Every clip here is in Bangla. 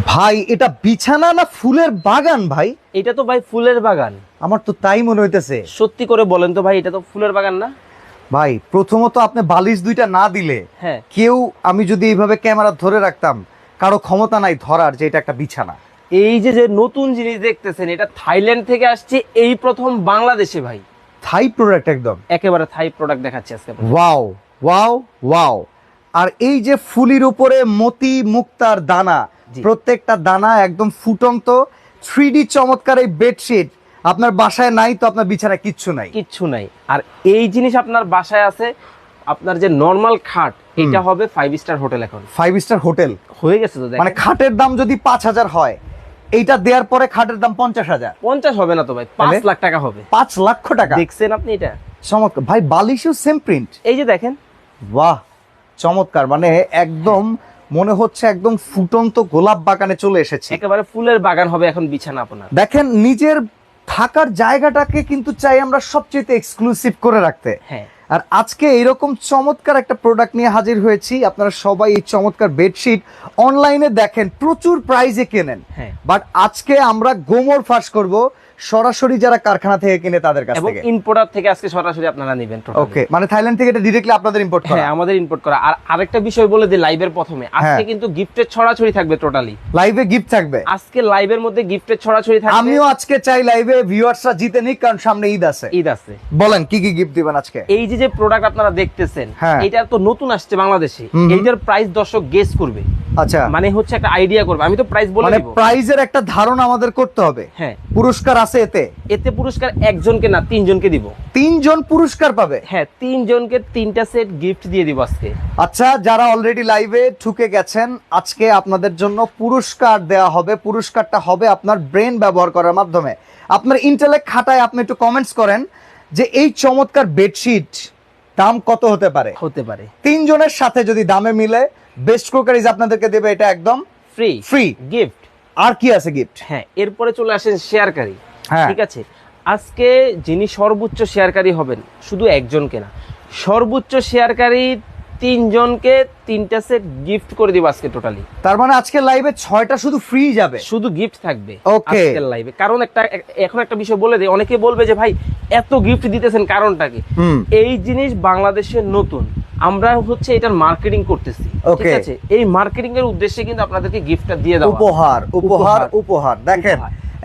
ভাই এটা বিছানা না ফুলের বাগান ভাই? এটা তো ভাই ফুলের বাগান। আমার তো তাই মনে হইতেছে। সত্যি করে বলেন তো ভাই এটা তো ফুলের বাগান না? ভাই প্রথমত আপনি বালিশ দুইটা না দিলে হ্যাঁ। কেউ আমি যদি এইভাবে ক্যামেরা ধরে রাখতাম কারও ক্ষমতা নাই ধরার যে এটা একটা বিছানা। এই যে যে নতুন জিনিস দেখতেছেন এটা থাইল্যান্ড থেকে আসছে এই প্রথম বাংলাদেশে ভাই। থাই প্রোডাক্ট একদম। একেবারে থাই প্রোডাক্ট দেখাচ্ছি আজকে ওয়াও ওয়াও ওয়াও আর এই যে ফুলির উপরে মতি মুক্তার দানা। প্রত্যেকটা দানা একদম ফুটন্ত থ্রি চমৎকার এই বেডশিট আপনার বাসায় নাই তো আপনার বিছানায় কিচ্ছু নাই। কিচ্ছু নাই। আর এই জিনিস আপনার বাসায় আছে আপনার যে নর্মাল খাট এটা হবে ফাইভ স্টার হোটেল এখন। ফাইভ স্টার হোটেল হয়ে গেছে তো মানে খাটের দাম যদি পাঁচ হাজার হয় এইটা দেওয়ার পরে খাটের দাম পঞ্চাশ হাজার। পঞ্চাশ হবে না তো ভাই পাঁচ লাখ টাকা হবে। পাঁচ লক্ষ টাকা। দেখছেন আপনি এটা? চমৎকার ভাই বালিশও সেম প্রিন্ট এই যে দেখেন। বাহ চমৎকার। মানে একদম মনে হচ্ছে একদম ফুটন্ত গোলাপ বাগানে চলে এসেছে। একেবারে ফুলের বাগান হবে এখন বিছানা আপনার। দেখেন নিজের থাকার জায়গাটাকে কিন্তু চাই আমরা সবচেয়ে এক্সক্লুসিভ করে রাখতে। হ্যাঁ। আর আজকে এরকম চমৎকার একটা প্রোডাক্ট নিয়ে হাজির হয়েছি। আপনারা সবাই এই চমৎকার বেডশিট অনলাইনে দেখেন প্রচুর প্রাইজে কেনেন। হ্যাঁ। বাট আজকে আমরা গোমর ফাঁস করব সরাসরি যারা কারখানা থেকে কিনে তাদের কাছ থেকে। ইম্পোর্টার থেকে আজকে সরাসরি আপনারা নেবেন ওকে মানে থাইল্যান্ড থেকে এটা ডিরেক্টলি আপনাদের ইম্পোর্ট করা। হ্যাঁ আমাদের ইম্পোর্ট করা। আর আরেকটা বিষয় বলে দিই লাইভের প্রথমে। আজকে হ্যাঁ। কিন্তু গিফটের ছড়াছড়ি থাকবে টোটালি লাইভে গিফট থাকবে। আজকে লাইভের মধ্যে গিফটের ছড়াছড়ি থাকবে। আমিও আজকে চাই লাইভে ভিউয়ার্সরা জিতে নিক কারণ সামনে ঈদ আছে। ঈদ আছে। বলেন কি কি গিফট দিবেন আজকে? এই যে যে প্রোডাক্ট আপনারা দেখতেছেন হ্যাঁ। এটা তো নতুন আসছে বাংলাদেশে। এইটার প্রাইস দর্শক গেস করবে। আচ্ছা। মানে হচ্ছে একটা আইডিয়া করবে। আমি তো প্রাইস বলে মানে দিব। প্রাইজের একটা ধারণা আমাদের করতে হবে। হ্যাঁ। পুরস্কার আছে এতে? এতে পুরস্কার একজনকে না তিনজনকে দিব। তিনজন পুরস্কার পাবে? হ্যাঁ তিনজনকে তিনটা সেট গিফট দিয়ে দিব আজকে। আচ্ছা যারা অলরেডি লাইভে ঠুকে গেছেন আজকে আপনাদের জন্য পুরস্কার দেওয়া হবে। পুরস্কারটা হবে আপনার ব্রেন ব্যবহার করার মাধ্যমে। আপনার ইন্টেলেক্ট খাটায় আপনি একটু কমেন্টস করেন। যে এই চমৎকার বেডশিট দাম কত হতে পারে? হতে পারে। তিনজনের সাথে যদি দামে মিলে বেস্ট ক্রোকারিজ আপনাদেরকে দেবে এটা একদম ফ্রি ফ্রি গিফট আর কি আছে গিফট হ্যাঁ এরপরে চলে আসেন শেয়ারকারী। হ্যাঁ। ঠিক আছে? আজকে যিনি সর্বোচ্চ শেয়ারকারী হবেন শুধু একজনকে না সর্বোচ্চ শেয়ারকারী তিনজনকে তিনটা সেট গিফট করে দিব আজকে টোটালি তার মানে আজকে লাইভে ছয়টা শুধু ফ্রি যাবে? শুধু গিফট থাকবে. আজকের লাইভে কারণ একটা এখন একটা বিষয় বলে দেয় অনেকে বলবে যে ভাই এত গিফট দিতেছেন কারণটা কি এই জিনিস বাংলাদেশে নতুন। আমরা হচ্ছে এটার মার্কেটিং করতেছি ঠিক আছে? এই মার্কেটিং এর উদ্দেশ্যে কিন্তু আপনাদেরকে গিফটটা দিয়ে দেওয়া। উপহার উপহার উপহার। দেখেন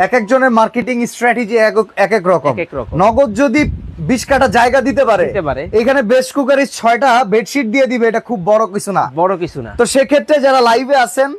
এক একজনের মার্কেটিং স্ট্র্যাটেজি এক এক রকম। নগদ যদি বিশ কাটা জায়গা দিতে পারে। এখানে বেস্ট কুকারি ছয়টা বেডশিট দিয়ে দিবে এটা খুব বড় কিছু না। বড় কিছু না। তো সেক্ষেত্রে যারা লাইভে আছেন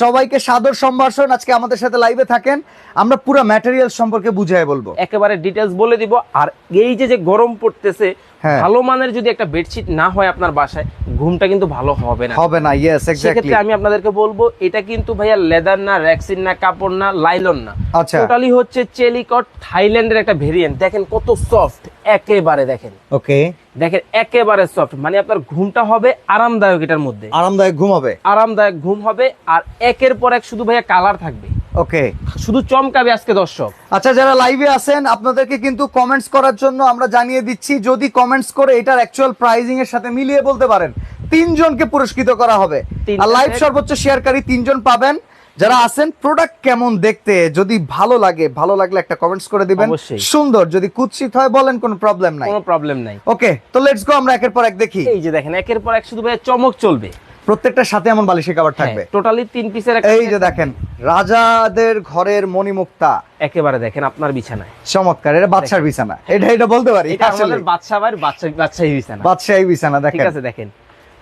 সবাইকে সাদর সম্ভাষণ আজকে আমাদের সাথে লাইভে থাকেন আমরা পুরো ম্যাটেরিয়াল সম্পর্কে বুঝাই বলব। একেবারে ডিটেলস বলে দিব। আর এই যে যে গরম পড়তেছে হ্যাঁ। ভালো মানের যদি একটা বেডশিট না হয় আপনার বাসায় ঘুমটা কিন্তু ভালো হবে না। হবে না ইয়েস এক্স্যাক্টলি আমি আপনাদেরকে বলব এটা কিন্তু ভাইয়া লেদার না র্যাক্সিন না কাপড় না লাইলন না। আচ্ছা। টোটালি হচ্ছে চেলিকট থাইল্যান্ডের একটা ভেরিয়েন্ট দেখেন কত সফট একেবারে দেখেন। ওকে। দেখেন একেবারে সফট মানে আপনার ঘুমটা হবে আরামদায়ক এটার মধ্যে। আরামদায়ক ঘুমাবে আরামদায়ক ঘুম হবে আর একের পর এক শুধু ভাইয়া কালার থাকবে। ওকে। শুধু চমকাবে আজকে দর্শক। আচ্ছা যারা লাইভে আছেন আপনাদেরকে কিন্তু কমেন্টস করার জন্য আমরা জানিয়ে দিচ্ছি যদি কমেন্টস করে এটার অ্যাকচুয়াল প্রাইজিং এর সাথে মিলিয়ে বলতে পারেন তিনজনকে পুরস্কৃত করা হবে। আর লাইভ সর্বোচ্চ শেয়ারকারী তিনজন পাবেন। যারা আছেন প্রোডাক্ট কেমন দেখতে? যদি ভালো লাগে ভালো লাগলে একটা কমেন্টস করে দিবেন। সুন্দর যদি কুৎসিত হয় বলেন কোনো প্রবলেম নাই। কোনো প্রবলেম নাই। ওকে তো লেটস গো আমরা একের পর এক দেখি। এই যে দেখেন একের পর এক শুধু ভাইয়া চমক চলবে। প্রত্যেকটার সাথে এমন বালিশের কাভার থাকবে। টোটালি তিন পিসের এই যে দেখেন রাজাদের ঘরের মণিমুক্তা। একেবারে দেখেন আপনার বিছানায়। চমৎকার এটা বাদশার বিছানা। এটা এটা বলতে পারি এটা আসলে। আমাদের বাদশা বাচ্চা বাচ্চাই বিছানা। বাদশাহী বিছানা দেখেন। ঠিক আছে দেখেন।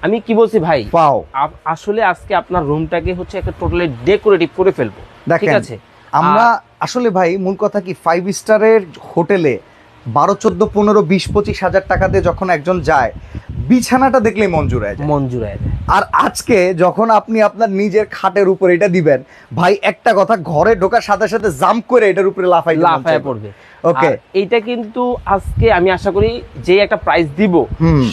আমি কি বলছি ভাই? পাও। আসলে আজকে আপনার রুমটাকে হচ্ছে একটা টোটালি ডেকোরেটিভ করে ফেলব। ঠিক আছে? আমরা আসলে ভাই মূল কথা কি ফাইভ স্টারের হোটেলে বারো চোদ্দ পনেরো বিশ পঁচিশ হাজার টাকা দিয়ে যখন একজন যায় বিছানাটা দেখলেই জুড়ায় যায়। মন জুড়ায় দেয়। আর আজকে যখন আপনি আপনার নিজের খাটের উপর এটা দিবেন ভাই একটা কথা ঘরে ঢোকার সাথে সাথে জাম্প করে এটার উপরে লাফাই লাফায় পড়বে। ওকে এইটা কিন্তু আজকে আমি আশা করি যে একটা প্রাইস দিব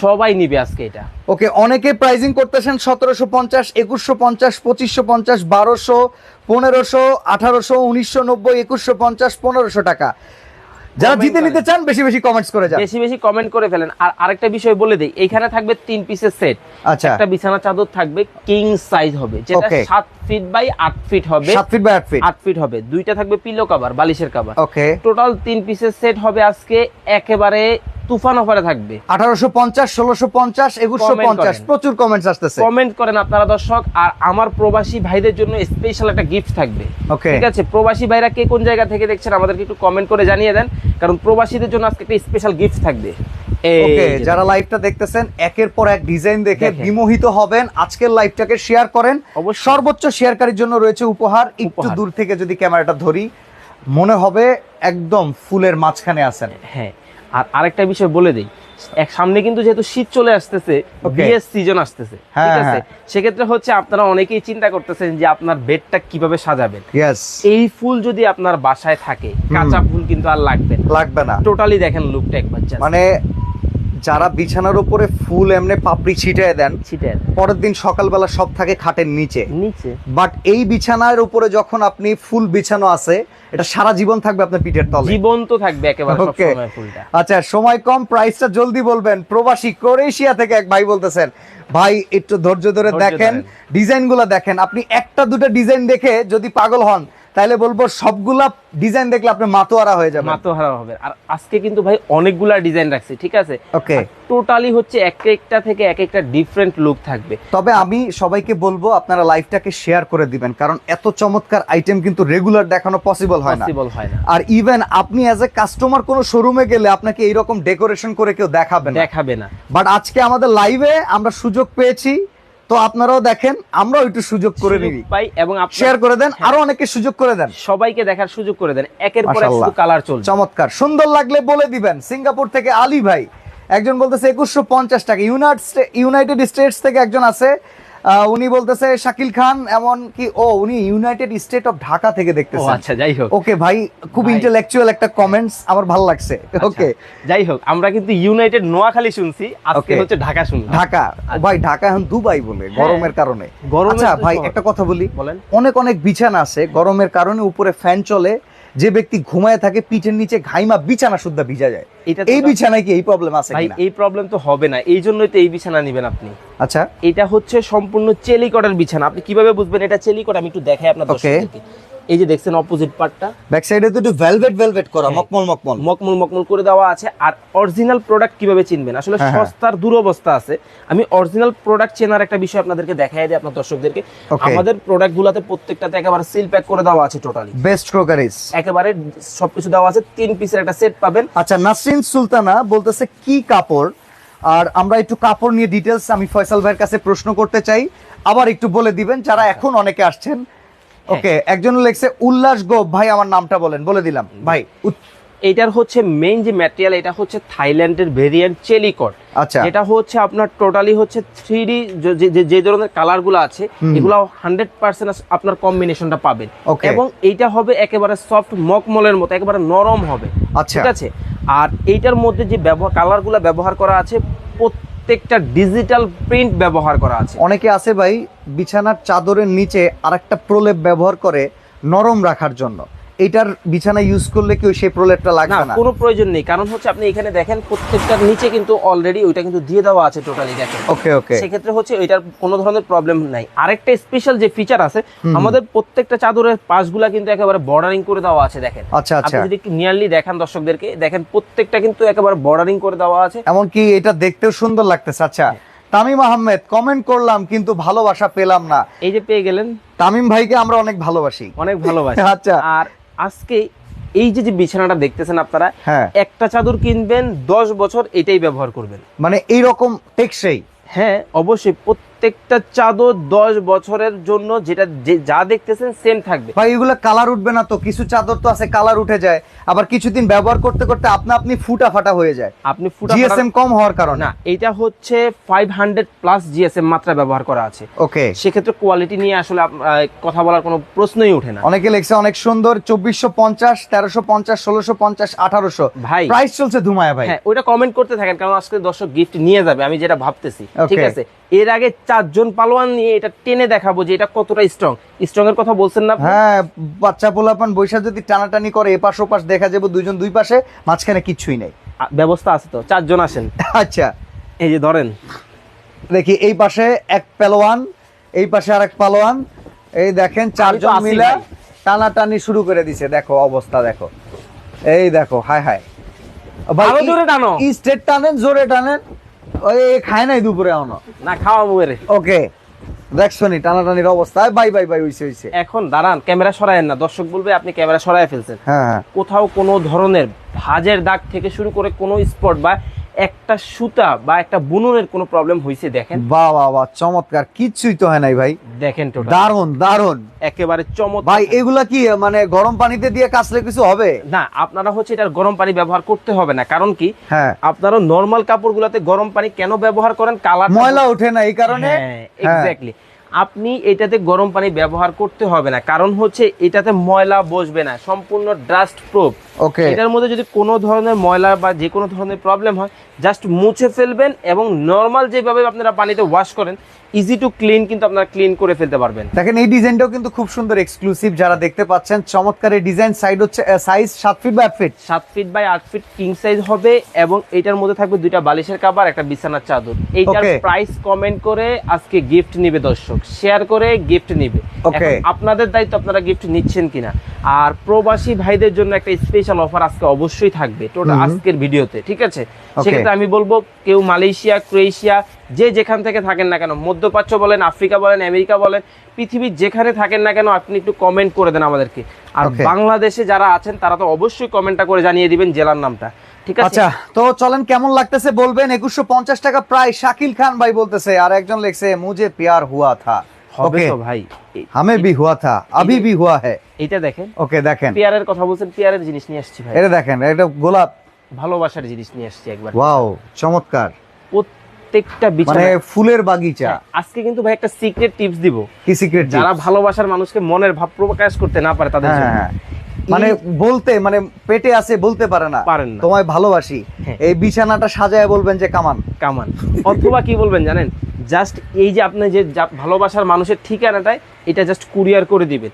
সবাই নিবে আজকে এটা। ওকে অনেকে প্রাইজিং করতেছেন সতেরোশো পঞ্চাশ একুশশো পঞ্চাশ পঁচিশশো পঞ্চাশ বারোশো পনেরোশো আঠারোশো উনিশশো নব্বই একুশশো পঞ্চাশ পনেরোশো টাকা। যারা জিতে নিতে চান বেশি বেশি কমেন্টস করে যান। বেশি বেশি কমেন্ট করে ফেলেন। আর আরেকটা বিষয় বলে দেই এখানে থাকবে তিন পিসের সেট আচ্ছা। একটা বিছানা চাদর থাকবে কিং সাইজ হবে যেটা Okay. সাত ফিট বাই আট ফিট হবে। সাত ফিট বাই আট ফিট আট ফিট হবে। দুইটা থাকবে পিলো কাভার বালিশের কাভার ওকে টোটাল তিন পিসের সেট হবে আজকে একেবারে তুফান অফারে থাকবে। আঠারোশো পঞ্চাশ ষোলোশো পঞ্চাশ একুশশো পঞ্চাশ প্রচুর কমেন্টস আসতেছে। কমেন্ট করেন আপনারা দর্শক আর আমার প্রবাসী ভাইদের জন্য স্পেশাল একটা গিফট থাকবে। ওকে ঠিক আছে? প্রবাসী ভাইরা কে কোন জায়গা থেকে দেখছেন আমাদেরকে একটু কমেন্ট করে জানিয়ে দেন কারণ প্রবাসীদের জন্য আজকে একটা স্পেশাল গিফট থাকবে। ওকে যারা লাইভটা দেখতেছেন একের পর এক ডিজাইন দেখে বিমোহিত হবেন আজকের লাইভটাকে শেয়ার করেন। সর্বোচ্চ শেয়ারকারীর জন্য রয়েছে উপহার। একটু দূর থেকে যদি ক্যামেরাটা ধরি মনে হবে একদম ফুলের মাঝখানে আছেন। হ্যাঁ আর আরেকটা বিষয় বলে দেই এক সামনে কিন্তু যেহেতু শীত চলে আসতেছে. বিয়ের সিজন আসতেছে হ্যাঁ, ঠিক আছে? হ্যাঁ। সেক্ষেত্রে হচ্ছে আপনারা অনেকেই চিন্তা করতেছেন যে আপনার বেডটা কীভাবে সাজাবেন। এই ফুল যদি আপনার বাসায় থাকে কাঁচা ফুল কিন্তু আর লাগবে লাগবে না। টোটালি দেখেন লুকটা একবার মানে যারা বিছানার উপরে ফুল এমনি পাপড়ি ছিটিয়ে দেন পরের দিন সকালবেলা সব থাকে খাটের নিচে। নিচে। বাট এই বিছানার উপরে যখন আপনি ফুল বিছানো আছে এটা সারা জীবন থাকবে আপনার পিঠের তলে। জীবন্ত থাকবে একেবারে সব সময় ফুলটা। আচ্ছা সময় কম প্রাইসটা জলদি বলবেন। প্রবাসী ক্রোয়েশিয়া থেকে এক ভাই বলতেছেন ভাই একটু ধৈর্য ধরে দেখেন। ডিজাইনগুলো দেখেন। আপনি একটা দুটো ডিজাইন দেখে যদি পাগল হন তাহলে বলব সবগুলা ডিজাইন দেখলে আপনি মাতোয়ারা হয়ে যাবে মাতোহারা হবে। আর আজকে কিন্তু ভাই অনেকগুলা ডিজাইন রাখছি ঠিক আছে? ওকে টোটালি হচ্ছে এক একটা থেকে এক একটা ডিফারেন্ট লুক থাকবে। তবে আমি সবাইকে বলব আপনারা লাইভটাকে শেয়ার করে দিবেন কারণ এত চমৎকার আইটেম কিন্তু রেগুলার দেখানো পসিবল হয় না। পসিবল হয় না। আর ইভেন আপনি অ্যাজ এ কাস্টমার কোন শোরুমে গেলে আপনাকে এইরকম ডেকোরেশন করে কেউ দেখাবে না। দেখাবে না। বাট আজকে আমাদের লাইভে আমরা সুযোগ পেয়েছি তো আপনারাও দেখেন আমরাও একটু সুযোগ করে নিবি পাই এবং শেয়ার করে দেন আরও অনেকে সুযোগ করে দেন। সবাইকে দেখার সুযোগ করে দেন। একের পর এক। কালার চলছে চমৎকার। সুন্দর লাগলে বলে দিবেন। সিঙ্গাপুর থেকে আলী ভাই। একজন বলতেছে একুশশো পঞ্চাশ টাকা। ইউনাইটেড স্টেটস থেকে একজন আছে। উনি বলতেছে শাকিল খান এমন কি ও উনি ইউনাইটেড স্টেট অফ ঢাকা থেকে ও দেখতেছেন আচ্ছা যাই হোক। ওকে ভাই খুব। ইন্টেলেকচুয়াল একটা কমেন্টস আমার ভালো লাগছে। আচ্ছা, ওকে। যাই হোক আমরা কিন্তু ইউনাইটেড নোয়াখালী শুনছি আজকে. হচ্ছে ঢাকা শুনলাম। ঢাকা। ভাই ঢাকা এখন দুবাই বলে গরমের কারণে। হ্যাঁ। আচ্ছা ভাই একটা কথা বলি। বলেন। অনেক অনেক বিছানা আছে গরমের কারণে উপরে ফ্যান চলে যে ব্যক্তি ঘুমায় থাকে পিঠের নিচে ঘাইমা বিছানা সুদ্ধা ভিজা যায়। এটা এই বিছানায় কি এই প্রবলেম আছে ভাই এই প্রবলেম তো হবে না। এই জন্যই তো এই বিছানা নেবেন আপনি। আচ্ছা। এটা হচ্ছে সম্পূর্ণ চেলিকটের বিছানা। আপনি কীভাবে বুঝবেন? এটা চেলিকট আমি একটু দেখাই আপনার. দর্শকদেরকে। এই যে দেখছেন অপোজিট পার্টটা ব্যাক সাইডে তো একটু ভেলভেট ভেলভেট করা হ্যাঁ। মকমল মকমল। মকমল মকমল করে দেওয়া আছে। আর অরিজিনাল প্রোডাক্ট কীভাবে চিনবেন? আসলে হ্যাঁ, হ্যাঁ। সস্তার দুরবস্থা আছে। আমি অরিজিনাল প্রোডাক্ট চেনার একটা বিষয় আপনাদেরকে দেখাই দিই আপনার দর্শকদেরকে। আমাদের প্রোডাক্ট গুলাতে প্রত্যেকটাতে একেবারে সিল প্যাক করে দেওয়া আছে টোটালি বেস্ট ক্রোকারিজ একেবারে সবকিছু দেওয়া আছে। তিন পিসের একটা সেট পাবেন। আচ্ছা নাসরিন সুলতানা বলতেছে কি কাপড়? আর আমরা একটু কাপড় নিয়ে ডিটেলস আমি ফয়সাল ভাইয়ের কাছে প্রশ্ন করতে চাই। আবার একটু বলে দিবেন যারা এখন অনেকে আসছেন। ওকে একজন লেখছে উল্লাস গোপ। ভাই আমার নামটা বলেন বলে দিলাম। ভাই এইটার হচ্ছে মেইন যে ম্যাটেরিয়াল এটা হচ্ছে থাইল্যান্ডের ভেরিয়েন্ট চেলিকট আচ্ছা। এটা হচ্ছে আপনার টোটালি হচ্ছে থ্রি ডি যে ধরনের কালারগুলো আছে। এগুলো হান্ড্রেড পার্সেন্ট আপনার কম্বিনেশনটা পাবেন. এবং এইটা হবে একেবারে সফট মকমলের মতো একেবারে নরম হবে। আচ্ছা। ঠিক আছে? আর এইটার মধ্যে যে ব্যবহার কালারগুলো ব্যবহার করা আছে প্রত্যেকটা ডিজিটাল প্রিন্ট ব্যবহার করা আছে। অনেকে আছে ভাই, বিছানার চাদরের নিচে আরেকটা প্রলেপ ব্যবহার করে নরম রাখার জন্য। এটার বিছানা ইউজ করলে কি ওই সেই প্রলেপটা লাগবে না? কোনো প্রয়োজন নেই। কারণ হচ্ছে আপনি এখানে দেখেন প্রত্যেকটার নিচে কিন্তু অলরেডি ওইটা কিন্তু দিয়ে দেওয়া আছে টোটালি দেখেন। ওকে ওকে সেক্ষেত্রে হচ্ছে এটার কোনো ধরনের প্রবলেম নাই। আরেকটা স্পেশাল যে ফিচার আছে আমাদের প্রত্যেকটা চাদরের পাশগুলা কিন্তু একেবারে বর্ডারিং করে দেওয়া আছে দেখেন। আচ্ছা আচ্ছা। আপনি যদি একটু নিয়ারলি দেখান দর্শকদেরকে দেখেন প্রত্যেকটা কিন্তু একেবারে বর্ডারিং করে দেওয়া আছে। এমনকি এটা দেখতেও সুন্দর লাগতেছে আচ্ছা। তামিম আহমেদ কমেন্ট করলাম কিন্তু ভালোবাসা পেলাম না। এই যে পেয়ে গেলেন। তামিম ভাইকে আমরা অনেক ভালোবাসি। অনেক ভালোবাসি। আচ্ছা। আর আজকে এই যে যে বিছানাটা দেখতেছেন আপনারা হ্যাঁ। একটা চাদর কিনবেন দশ বছর এটাই ব্যবহার করবেন। মানে এইরকম টেকসই? হ্যাঁ অবশ্যই প্রত্যেকটা চাদর দশ বছরের জন্য যেটা যা দেখতেছেন সেম থাকবে। ভাই এগুলো কালার উঠবে না তো? কিছু চাদর তো আছে কালার উঠে যায়। আবার কিছুদিন ব্যবহার করতে করতে আপনা আপনি ফুটা ফাটা হয়ে যায়। আপনি ফুটা জিএসএম কম হওয়ার কারণে। না এটা হচ্ছে ফাইভ হান্ড্রেড প্লাস জিএসএম মাত্রা ব্যবহার করা আছে। ওকে সেক্ষেত্রে কোয়ালিটি নিয়ে আসলে কথা বলার কোনো প্রশ্নই ওঠে না। অনেকে লিখছে অনেক সুন্দর চব্বিশশো পঞ্চাশ তেরোশো পঞ্চাশ ষোলোশো পঞ্চাশ আঠারোশো। ভাই প্রাইস চলছে ধুমায়া ভাই। হ্যাঁ ওইটা কমেন্ট করতে থাকেন কারণ আজকে দর্শক গিফট নিয়ে যাবে আমি যেটা ভাবতেছি। ঠিক আছে? এর আগে চারজন পালোয়ান নিয়ে এটা টেনে দেখাবো যে এটা কতটা স্ট্রং স্ট্রং এর কথা বলছেন না হ্যাঁ বাচ্চা পোলাপান বৈশা যদি টানাটানি করে এপাশ ওপাশ দেখা যাবে দুইজন দুই পাশে মাঝখানে কিচ্ছুই নেই। ব্যবস্থা আছে তো? চারজন আসেন। আচ্ছা। এই যে ধরেন। দেখি এই পাশে এক পেলোয়ান এই পাশে আর এক পালোয়ান। এই দেখেন চারজন মিলে। টানাটানি শুরু করে দিছে। দেখো অবস্থা দেখো। এই দেখো হায় হায়। আরও জোরে টানো। স্টেট টানেন জোরে টানেন। ওই খায় নাই দুপুরে এখনও। না খাওয়া মুয়েরে ওকে টানাটানির অবস্থা। বাই বাই বাই হইছে হইছে। এখন দাঁড়ান ক্যামেরা সরায়েন না। দর্শক বলবে আপনি ক্যামেরা সরায় ফেলছেন। হ্যাঁ হ্যাঁ। কোথাও কোনো ধরনের ভাজের দাগ থেকে শুরু করে কোন স্পট বা একটা সুতা বা একটা বুননের কোনো প্রবলেম হয়েছে দেখেন। বাহ বাহ বাহ চমৎকার। কিছুই তো হয় নাই ভাই। দেখেন তো দারুণ দারুণ একেবারে চমৎকার। ভাই এগুলা কি মানে গরম পানিতে দিয়ে কাচলে কিছু হবে? না আপনারা হচ্ছে এটার গরম পানি ব্যবহার করতে হবে না। কারণ কি হ্যাঁ। আপনারা নর্মাল কাপড়গুলোতে গরম পানি কেন ব্যবহার করেন? কালার ময়লা ওঠে না এই কারণে? হ্যাঁ। এক্স্যাক্টলি আপনি এটাতে গরম পানি ব্যবহার করতে হবে না। কারণ হচ্ছে এটাতে ময়লা বসবে না। সম্পূর্ণ ডাস্ট প্রুফ ওকে এটার মধ্যে যদি কোনো ধরনের ময়লা বা যে কোনো ধরনের প্রবলেম হয় জাস্ট মুছে ফেলবেন এবং নর্মাল যেভাবে আপনারা পানিতে ওয়াশ করেন ইজি টু ক্লিন কিন্তু আপনারা ক্লিন করে ফেলতে পারবেন। দেখেন এই ডিজাইনটাও কিন্তু খুব সুন্দর এক্সক্লুসিভ যারা দেখতে পাচ্ছেন। চমৎকার এই ডিজাইন সাইড হচ্ছে সাইজ সাত ফিট বা আট ফিট সাত ফিট বাই আট ফিট কিং সাইজ হবে এবং এটার মধ্যে থাকবে দুইটা বালিশের কাবার একটা বিছানার চাদর। এইটার প্রাইস কমেন্ট করে আজকে গিফট নিবে দর্শক। শেয়ার করে গিফট নিবে। আপনাদের দায়িত্ব আপনারা গিফট নিচ্ছেন কিনা। আর প্রবাসী ভাইদের জন্য একটা স্পেশাল অফার আজকে অবশ্যই থাকবে টোটাল আজকের ভিডিওতে ঠিক আছে? সেক্ষেত্রে আমি বলব কেউ মালয়েশিয়া ক্রোয়েশিয়া যে যেখান থেকে থাকেন না কেন মধ্যপ্রাচ্য বলেন আফ্রিকা বলেন আমেরিকা বলেন পৃথিবীর যেখানে থাকেন না কেন আপনি একটু কমেন্ট করে দেন আমাদেরকে। আর বাংলাদেশে যারা আছেন তারা তো অবশ্যই কমেন্টটা করে জানিয়ে দিবেন জেলার নামটা ঠিক আছে? আচ্ছা তো চলেন কেমন লাগতেছে বলবেন? একুশশো পঞ্চাশ টাকা প্রায় শাকিল খান ভাই বলতেছে আর একজন লেখছে মুজে প্যার হুয়া থা। হবে তো ভাই? হামে হুয়া থা আবি হুয়া হ্যাঁ এটা দেখেন। ওকে দেখেন। পেয়ারের কথা বলছেন পেয়ারের জিনিস নিয়ে আসছি ভাই। এটা দেখেন এটা গোলাপ। ভালোবাসার জিনিস নিয়ে আসছি একবার। ওয়াও চমৎকার। প্রত্যেকটা মানে ফুলের বাগিচা। আজকে কিন্তু ভাই একটা সিক্রেট টিপস দিব। কি সিক্রেট যারা ভালোবাসার মানুষকে মনের ভাব প্রকাশ করতে না পারে তাদের জন্য। হ্যাঁ। মানে বলতে মানে পেটে আছে বলতে পারে না। পারেন না। তোমায় ভালোবাসি। হ্যাঁ। এই বিছানাটা সাজায় বলবেন যে কামান। কামান। অথবা কি বলবেন জানেন? জাস্ট এই যে আপনি যে ভালোবাসার মানুষের ঠিকানাটাই এটা জাস্ট কুরিয়ার করে দিবে।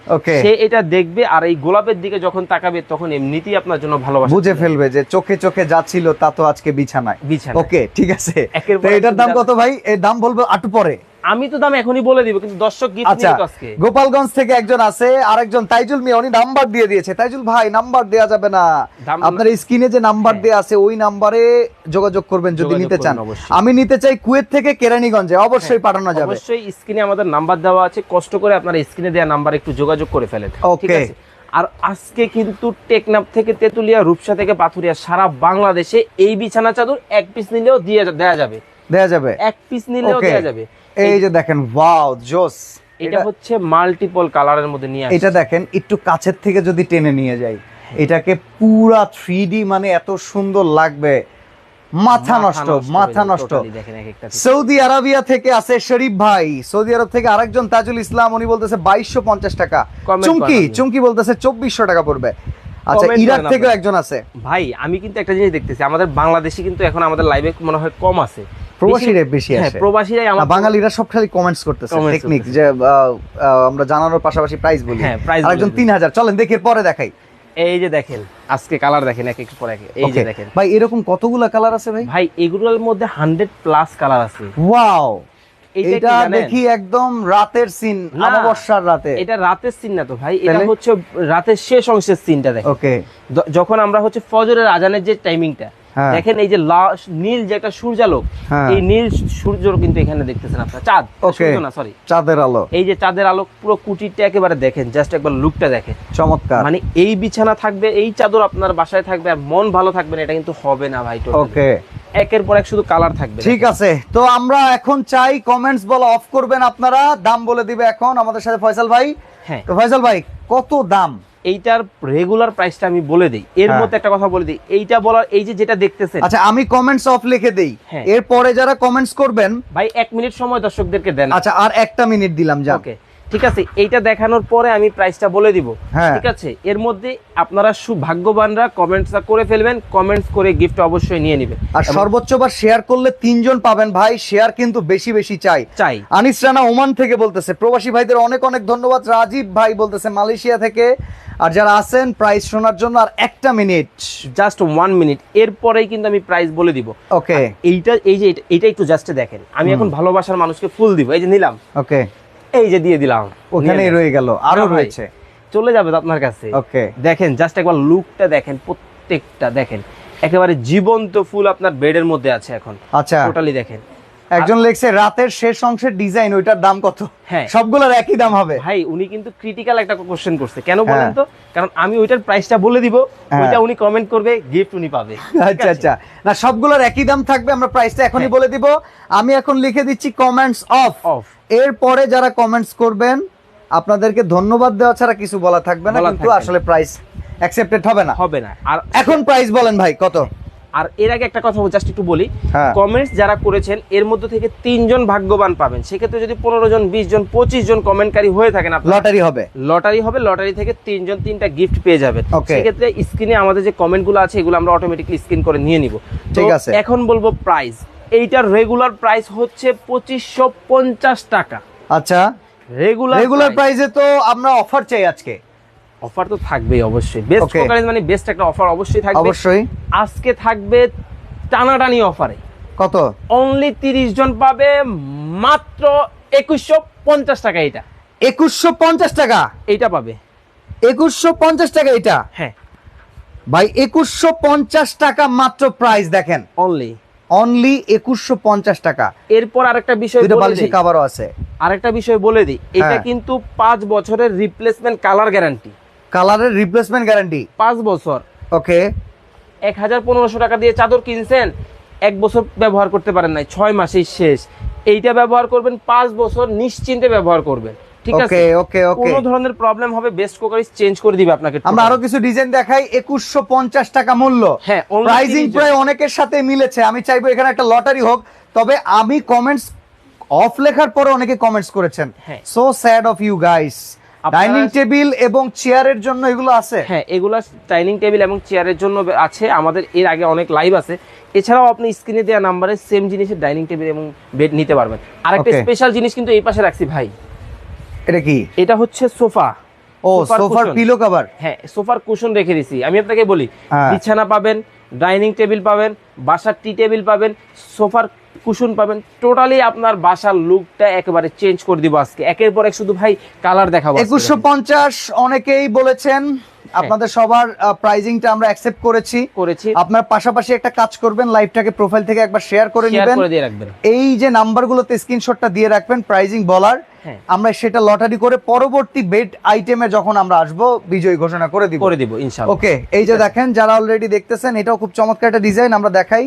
সে এটা দেখবে আর এই গোলাপের দিকে যখন তাকাবে তখন এমনিতেই আপনার জন্য ভালোবাসা বুঝে ফেলবে যে চোখে চোখে যাচ্ছিল তা তো আজকে বিছানায়। বিছানা ওকে ঠিক আছে। এটার দাম কত ভাই? এর দাম বলব আটু পরে। আমি তো দাম এখনই বলে দিব কিন্তু দর্শক গিফট আচ্ছা নিয়ে তো আজকে। গোপালগঞ্জ থেকে একজন আছে আরেকজন তাইজুল মিয়া উনি নাম্বার দিয়ে দিয়েছে। তাইজুল ভাই নাম্বার দেয়া যাবে না। আপনার স্ক্রিনে যে নাম্বার হ্যাঁ। দেয়া আছে ওই নাম্বারে যোগাযোগ করবেন যদি নিতে চান। আমি নিতে চাই কুয়েত থেকে কেরানীগঞ্জে অবশ্যই পাঠানো যাবে। অবশ্যই স্ক্রিনে আমাদের নাম্বার দেওয়া আছে কষ্ট করে আপনারা স্ক্রিনে দেওয়া নাম্বার একটু যোগাযোগ করে ফেলেন। ঠিক আছে? আর আজকে কিন্তু টেকনাফ থেকে তেতুলিয়া রূপসা থেকে পাথুরিয়া সারা বাংলাদেশে এই বিছানা চাদর এক পিস নিলেও দিয়ে দেওয়া যাবে। দেয়া যাবে। এক পিস নিলেও. দেওয়া যাবে। এই যে দেখেন ওয়াও জোস। এটা হচ্ছে মাল্টিপল কালারের মধ্যে নিয়ে এটা দেখেন একটু কাছের থেকে যদি টেনে নিয়ে যাই এটাকে পুরা থ্রি মানে এত সুন্দর লাগবে। মাথা নষ্ট মাথা নষ্ট। সৌদি আরবিয়া থেকে আছে শরীফ ভাই। সৌদি আরব থেকে আরেকজন তাজুল ইসলাম উনি বলতেছে বাইশশো পঞ্চাশ টাকা। চুমকি চুমকি বলতেছে চব্বিশশো টাকা পড়বে। আচ্ছা ইরাক থেকেও একজন আছে। ভাই আমি কিন্তু একটা জিনিস দেখতেছি আমাদের বাংলাদেশে কিন্তু এখন আমাদের লাইভে মনে হয় কম আছে। প্রবাসীরা বেশি হ্যাঁ আসে। প্রবাসীরাই আমার বাঙালিরা সব খালি কমেন্টস করতেছে টেকনিক যে আমরা জানানোর পাশাপাশি প্রাইস বলি। হ্যাঁ, price আরেকজন তিন হাজার চলেন দেখি পরে দেখাই। এই যে দেখেন আজকে কালার দেখেন এক এক পর এই যে দেখেন। ভাই এরকম কতগুলা কালার আছে ভাই? ভাই এগুলোর মধ্যে হান্ড্রেড প্লাস কালার আছে। ওয়াও এটা দেখি একদম রাতের সিন অমাবস্যার রাতে। এটা রাতের সিন না তো ভাই এটা হচ্ছে রাতের শেষ অংশের সিনটা দেখেন। ওকে যখন আমরা হচ্ছে ফজরের আজানের যে টাইমিংটা। দেখেন এই যে নীল যে একটা সূর্যালোক হ্যাঁ। এই নীল সূর্য কিন্তু এখানে দেখতেছেন আপনার। চাঁদ সূর্য না সরি চাঁদের আলো। এই যে চাঁদের আলোক পুরো কুটিরটা একেবারে দেখেন জাস্ট একবার লুকটা দেখেন। চমৎকার। মানে এই বিছানা থাকবে এই চাদর আপনার বাসায় থাকবে আর মন ভালো থাকবে না এটা কিন্তু হবে না ভাই। ওকে একের পর এক শুধু কালার থাকবে ঠিক আছে তো আমরা এখন চাই কমেন্টস বলা অফ করবেন আপনারা দাম বলে দিবে এখন আমাদের সাথে ফয়সাল ভাই। হ্যাঁ। তো ফয়সাল ভাই কত দাম? এইটার রেগুলার প্রাইসটা আমি বলে দেই। এর হ্যাঁ। মধ্যে একটা কথা বলে দিই। এইটা বলার এই যে যেটা দেখতেছেন। আচ্ছা আমি কমেন্টস অফ লিখে দেই। হ্যাঁ। এরপরে যারা কমেন্টস করবেন ভাই এক মিনিট সময় দর্শকদেরকে দেন। আচ্ছা আর একটা মিনিট দিলাম যা ওকে ঠিক আছে? এইটা দেখানোর পরে আমি প্রাইসটা বলে দিব। হ্যাঁ। ঠিক আছে? এর মধ্যে আপনারা সুভাগ্যবানরা কমেন্টসটা করে ফেলবেন কমেন্টস করে গিফট অবশ্যই নিয়ে নেবেন। আর সর্বোচ্চ বার শেয়ার করলে তিনজন পাবেন। ভাই শেয়ার কিন্তু বেশি বেশি চাই। চাই। আনিস রানা ওমান থেকে বলতেছে প্রবাসী ভাইদের অনেক অনেক ধন্যবাদ। রাজীব ভাই বলতেছে মালয়েশিয়া থেকে। আর যারা আছেন প্রাইস শোনার জন্য আর একটা মিনিট জাস্ট ওয়ান মিনিট এরপরেই কিন্তু আমি প্রাইস বলে দিব। ওকে এইটা এই যে এটা- একটু জাস্ট দেখেন। আমি এখন ভালোবাসার মানুষকে ফুল দিব। এই যে নিলাম। ওকে এই যে দিয়ে দিলাম। ওখানেই রয়ে গেল। আরও রয়েছে। চলে যাবে আপনার কাছে। ওকে। দেখেন জাস্ট একবার লুকটা দেখেন প্রত্যেকটা দেখেন। একেবারে জীবন্ত ফুল আপনার বেডের মধ্যে আছে এখন। আচ্ছা। টোটালি দেখেন। একজন লিখছে রাতের শেষ অংশের ডিজাইন ওইটার দাম কত? হ্যাঁ। সবগুলোর একই দাম হবে। ভাই উনি কিন্তু ক্রিটিক্যাল একটা কোশ্চেন করছে। কেন বলেন হ্যাঁ। তো? কারণ আমি ওইটার প্রাইসটা বলে দিব হ্যাঁ। ওইটা উনি কমেন্ট করবে গিফট উনি পাবে। আচ্ছা আচ্ছা। না সবগুলোর একই দাম থাকবে আমরা প্রাইসটা এখনই হ্যাঁ। বলে দিব। আমি এখন লিখে দিচ্ছি কমেন্টস অফ অফ এরপরে যারা কমেন্টস করবেন আপনাদেরকে ধন্যবাদ দেওয়া ছাড়া কিছু বলা থাকবে না কিন্তু। আসলে প্রাইস অ্যাকসেপ্টেড হবে না। হবে না। আর এখন প্রাইস বলেন ভাই কত? আর এর আগে একটা কথা জাস্ট একটু বলি। হ্যাঁ। কমেন্টস যারা করেছেন এর মধ্যে থেকে তিনজন ভাগ্যবান পাবেন। সেক্ষেত্রে যদি পনেরো জন বিশ জন পঁচিশ জন কমেন্টকারী হয়ে থাকেন লটারি হবে। লটারি হবে লটারি থেকে তিনজন তিনটা গিফট পেয়ে যাবেন। সেক্ষেত্রে স্ক্রিনে আমাদের যে কমেন্টগুলো আছে এগুলো আমরা অটোমেটিকলি স্ক্রিন করে নিয়ে নিব। ঠিক আছে। এখন বলব প্রাইস এইটার রেগুলার প্রাইস হচ্ছে পঁচিশশো পঞ্চাশ টাকা। আচ্ছা। রেগুলার রেগুলার প্রাইসে তো আমরা অফার চাই আজকে। অফার তো থাকবেই অবশ্যই। Best Okay. মানে বেস্ট একটা অফার অবশ্যই থাকবে। অবশ্যই। আজকে থাকবে টানাটানি অফারে কত? অনলি তিরিশ জন পাবে মাত্র একুশশো পঞ্চাশ টাকা এটা। একুশশো পঞ্চাশ টাকা? এটা পাবে। একুশশো পঞ্চাশ টাকা এটা হ্যাঁ। ভাই একুশশো পঞ্চাশ টাকা মাত্র প্রাইস দেখেন। অনলি অনলি একুশশো পঞ্চাশ টাকা। এরপর আরেকটা বিষয় দুটো বলে বালিশি। কাভারও আছে। আরেকটা বিষয় বলে দিই। এটা হ্যাঁ। কিন্তু পাঁচ বছরের রিপ্লেসমেন্ট কালার গ্যারান্টি কালারের রিপ্লেসমেন্ট গ্যারান্টি পাঁচ বছর। ওকে এক হাজার পনেরোশো টাকা দিয়ে চাদর কিনছেন এক বছর ব্যবহার করতে পারেন নাই ছয় মাসেই শেষ। এইটা ব্যবহার করবেন পাঁচ বছর নিশ্চিন্তে ব্যবহার করবেন ঠিক আছে? ওকে ওকে ওকে কোনো ধরনের প্রবলেম হবে বেস্ট কুকারিজ চেঞ্জ করে দিবে আপনাকে আমরা আরও কিছু ডিজাইন দেখাই একুশশো পঞ্চাশ টাকা মূল্য। হ্যাঁ, প্রাইজিং প্রায় অনেকের সাথে মিলেছে আমি চাইব এখানে একটা লটারি হোক তবে আমি কমেন্টস অফ লেখার পরে অনেকে কমেন্টস করেছেন। So sad of you guys dining table এবং চেয়ারের জন্য এগুলো আছে? হ্যাঁ এগুলা ডাইনিং টেবিল এবং চেয়ারের জন্য আছে। আমাদের এর আগে অনেক লাইভ আছে। এছাড়াও আপনি স্ক্রিনে দেওয়া নাম্বারে সেম জিনিসের ডাইনিং টেবিল এবং বেড নিতে পারবেন। আরেকটা. স্পেশাল জিনিস কিন্তু এই পাশে রাখছি ভাই। এটা কি? এটা হচ্ছে সোফা। ও সোফার। পিলো কভার হ্যাঁ সোফার কুশন রেখে দিছি। আমি আপনাকে বলি হ্যাঁ। বিছানা পাবেন ডাইনিং টেবিল পাবেন বাসার টি টেবিল পাবেন সোফার কুশন পাবেন। টোটালি আপনার বাসার লুকটা একেবারে চেঞ্জ করে দিব আজকে। একের পর এক শুধু ভাই কালার দেখাবো একুশশো পঞ্চাশ অনেকেই বলেছেন আপনাদের সবার প্রাইজিংটা আমরা অ্যাকসেপ্ট করেছি। করেছি। আপনার পাশাপাশি একটা কাজ করবেন লাইভটাকে প্রোফাইল থেকে একবার শেয়ার করে নেবেন। দিয়ে রাখবেন। এই যে নাম্বারগুলোতে স্ক্রিনশটটা দিয়ে রাখবেন প্রাইজিং বলার। হ্যাঁ। আমরা সেটা লটারি করে পরবর্তী বেড আইটেমে যখন আমরা আসব বিজয়ী ঘোষণা করে দিব। করে দিব ইনশাআল্লাহ। ওকে এই যে দেখেন যারা অলরেডি দেখতেছেন এটাও খুব চমৎকার একটা ডিজাইন আমরা দেখাই।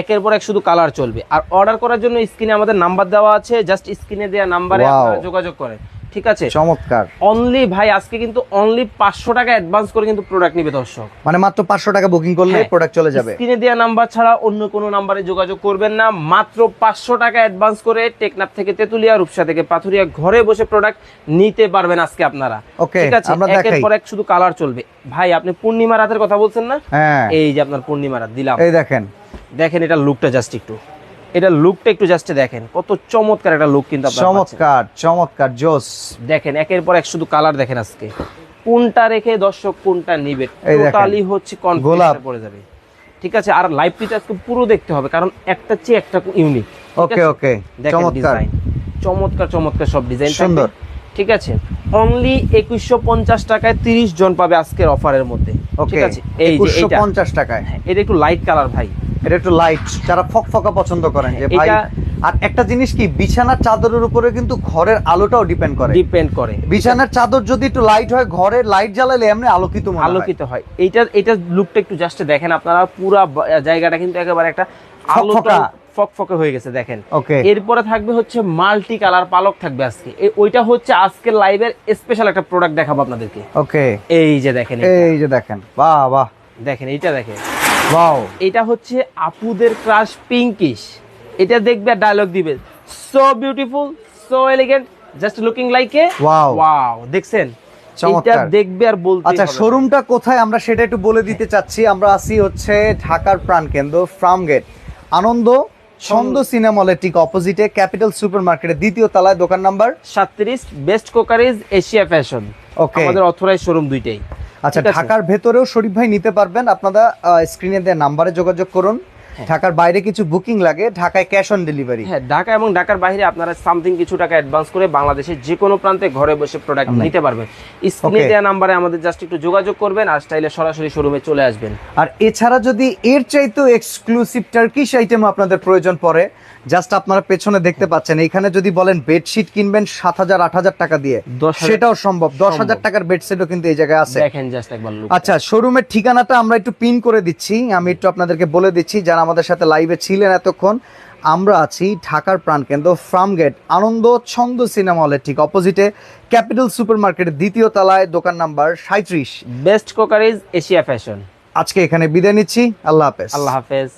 একের পর এক শুধু কালার চলবে। আর অর্ডার করার জন্য স্ক্রিনে আমাদের নাম্বার দেওয়া আছে জাস্ট স্ক্রিনে দেওয়া নাম্বারে আপনারা যোগাযোগ করেন। ঠিক আছে? চমৎকার। অনলি ভাই আজকে কিন্তু অনলি পাঁচশো টাকা অ্যাডভান্স করে কিন্তু প্রোডাক্ট নিবে দর্শক। মানে মাত্র পাঁচশো টাকা বুকিং করলে হ্যাঁ। প্রোডাক্ট চলে যাবে। স্ক্রিনে দেওয়া নাম্বার ছাড়া অন্য কোনো নাম্বারে যোগাযোগ করবেন না। মাত্র পাঁচশো টাকা অ্যাডভান্স করে টেকনাফ থেকে তেতুলিয়া রূপসা থেকে পাথুরিয়া ঘরে বসে প্রোডাক্ট নিতে পারবেন আজকে আপনারা। ঠিক আছে? আমরা একের। পর এক শুধু কালার চলবে। ভাই আপনি পূর্ণিমা রাতের কথা বলছেন না? হ্যাঁ। এই যে আপনার পূর্ণিমা রাত দিলাম। এই দেখেন। দেখেন এটা লুকটা জাস্ট একটু। এটা লুকটা একটু জাস্ট দেখেন কত চমৎকার একটা লুক কিন্তু আপনারা চমৎকার চমৎকার জোস। দেখেন একের পর এক শুধু কালার দেখেন আজকে। কোনটা রেখে দর্শক কোনটা নিবে? টোটালি হচ্ছে। কনফিউশনে পড়ে যাবে। ঠিক আছে আর লাইভটিটা আজকে পুরো দেখতে হবে কারণ একটা চেয়ে একটা ইউনিক ওকে ওকে চমৎকার। চমৎকার চমৎকার সব ডিজাইন সুন্দর। ঠিক আছে? অনলি একুশশো পঞ্চাশ টাকায় তিরিশ জন পাবে আজকের অফারের মধ্যে। ঠিক আছে? এই যে পঞ্চাশ টাকায়। হ্যাঁ, এটা একটু লাইট কালার ভাই। এটা একটু লাইট যারা ফকফকা পছন্দ করেন যে ভাই আর একটা জিনিস কি বিছানার চাদরের উপরে কিন্তু ঘরের আলোটাও ডিপেন্ড করে। ডিপেন্ড করে। বিছানার চাদর যদি একটু লাইট হয় ঘরের লাইট জ্বালালে এমনি আলোকিত মনে। আলোকিত হয়। এইটা এটা লুকটা একটু জাস্ট দেখেন আপনারা পুরা জায়গাটা কিন্তু একেবারে একটা আলোটা ফকফকা। ফকফকে হয়ে গেছে দেখেন। এরপরে থাকবে হচ্ছে মাল্টি কালার পালক থাকবে আজকে। ওইটা হচ্ছে আজকের লাইভের স্পেশাল একটা প্রোডাক্ট দেখাবো আপনাদেরকে। ওকে এই যে দেখেন এই যে দেখেন। বাহ বাহ। দেখেন এইটা দেখেন। ওয়াও এটা হচ্ছে আপুদের ক্রাশ পিঙ্কিশ এটা দেখবে আর ডায়লগ দিবে। So beautiful so elegant just looking like a Wow. Wow দেখছেন? চমৎকার। এটা দেখবে আর বলতে আচ্ছা শোরুমটা কোথায়? আমরা সেটা একটু বলে দিতে চাচ্ছি। আমরা আছি হচ্ছে ঢাকার প্রাণকেন্দ্র আনন্দ ছন্দ ঠিক অপোজিটে ক্যাপিটাল সুপার মার্কেটের দ্বিতীয় তলায় দোকান নাম্বার? সাতত্রিশ best crockeries Asia fashion Okay. আমাদের অথরাইজ শোরুম দুইটাই। আচ্ছা ঢাকার ভেতরেও শরীফ ভাই নিতে পারবেন। আপনারা স্ক্রিনে দেওয়া নাম্বারে যোগাযোগ করুন। ঢাকার বাইরে কিছু বুকিং লাগে ঢাকায় ক্যাশ অন ডেলিভারি হ্যাঁ ঢাকা এবং ঢাকার বাইরে আপনারা সামথিং কিছু টাকা অ্যাডভান্স করে বাংলাদেশের যে কোনো প্রান্তে ঘরে বসে প্রোডাক্ট নিতে পারবেন। স্ক্রিনে দেওয়া নাম্বারে আমাদের জাস্ট একটু যোগাযোগ করবেন আর স্টাইলে সরাসরি শোরুমে চলে আসবেন। আর এছাড়া যদি এর চাইতেও এক্সক্লুসিভ টার্কিশ আইটেম আপনাদের প্রয়োজন পড়ে জাস্ট আপনারা পেছনে দেখতে পাচ্ছেন এখানে যদি বলেন বেডশিট কিনবেন সাত হাজার আট হাজার টাকা দিয়ে 10,000 সেটাও সম্ভব। দশ হাজার। টাকার বেডশিটও কিন্তু এই জায়গায় আছে। আচ্ছা শোরুমের ঠিকানাটা আমরা একটু পিন করে দিচ্ছি। আমি একটু আপনাদেরকে বলে দিচ্ছি যারা আমাদের সাথে লাইভে ছিলেন এতক্ষণ আমরা আছি ঢাকার প্রাণকেন্দ্র ফার্ম গেট আনন্দ ছন্দ সিনেমা হলের ঠিক অপোজিটে ক্যাপিটাল সুপার মার্কেটের দ্বিতীয় তলায় দোকান নাম্বার সাঁত্রিশ বেস্ট কোকারিজ এশিয়া ফ্যাশন আজকে এখানে বিদায় নিচ্ছি আল্লাহ হাফেজ। আল্লাহ হাফেজ।